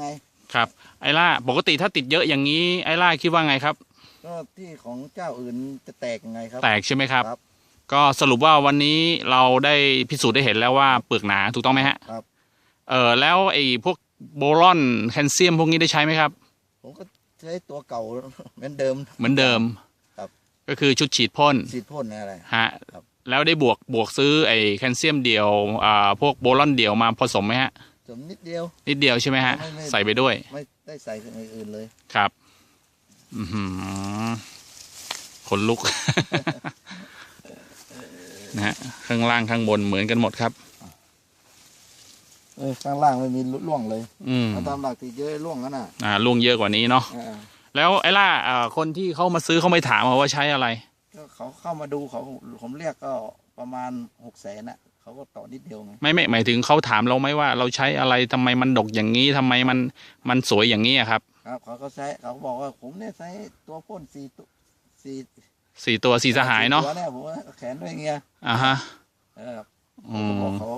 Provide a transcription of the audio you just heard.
ไง ครับไอล่าปกติถ้าติดเยอะอย่างนี้ไอล่าคิดว่าไงครับ ก็ที่ของเจ้าอื่นจะแตกยังไงครับแตกใช่ไหมครับ ครับ ก็สรุปว่าวันนี้เราได้พิสูจน์ได้เห็นแล้วว่าเปลือกหนาถูกต้องไหมฮะครับ เออแล้วไอ้พวกโบรอนแคลเซียมพวกนี้ได้ใช้ไหมครับ ผมก็ใช้ตัวเก่า เหมือนเดิม เหมือนเดิมครับ ก็คือชุดฉีดพ่นฉีดพ่นอะไร ฮะครับ แล้วได้บวกบวกซื้อไอ้แคลเซียมเดี่ยวอ่าพวกโบรอนเดี่ยวมาผสมไหมฮะ สมนิดเดียว นิดเดียวใช่ไหมฮะ ไม่ไม่ ใส่ไปด้วย ไม่ได้ใส่อย่างอื่นเลย ครับ อือหือขนลุก นะฮะ ข้างล่างข้างบนเหมือนกันหมดครับ เออข้างล่างไม่มีร่วงเลยอืม ถ้าตามหลักติดเยอะร่วงกันน่ะอ่าล่วงเยอะกว่านี้เนาะ อ่าแล้วไอ้ล่าอ่าคนที่เขามาซื้อเขาไม่ถามว่าใช้อะไร ก็เขาเข้ามาดูเขาผมเรียกก็ประมาณหกแสนน่ะ เขาก็ต่อนิดเดียวไงไม่ไม่หมายถึงเขาถามเราไหมว่าเราใช้อะไรทำไมมันดกอย่างนี้ทำไมมันมันสวยอย่างนี้อะครับ ครับเขาก็ใช้เขาบอกว่าผมเนี่ยใช้ตัวพ่นสี่ตัวสี่สี่ตัวสี่สหายเนาะตัวเนี่ยผมว่าแขนด้วยเงี้ยอ่าฮะเอออืผมมบอกเขา